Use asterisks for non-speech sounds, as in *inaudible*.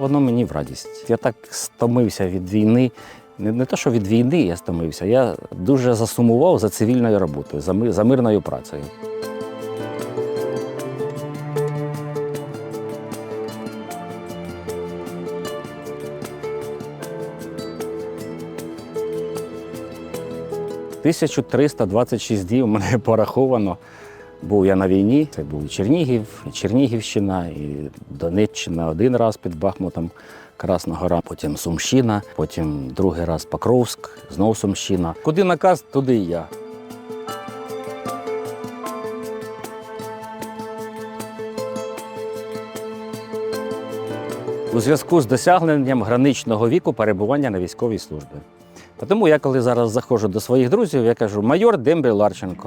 воно мені в радість. Я так стомився від війни. Не, не те, що від війни я стомився, я дуже засумував за цивільною роботою, за, ми- за мирною працею. «1326 днів мене *laughs* пораховано. Був я на війні. Це був Чернігів, Чернігівщина, і Донеччина один раз під Бахмутом, Красна Гора, потім Сумщина, потім другий раз Покровськ, знову Сумщина. Куди наказ, туди і я. У зв'язку з досягненням граничного віку перебування на військовій службі. Тому я, коли зараз заходжу до своїх друзів, я кажу майор Дембрі Ларченко.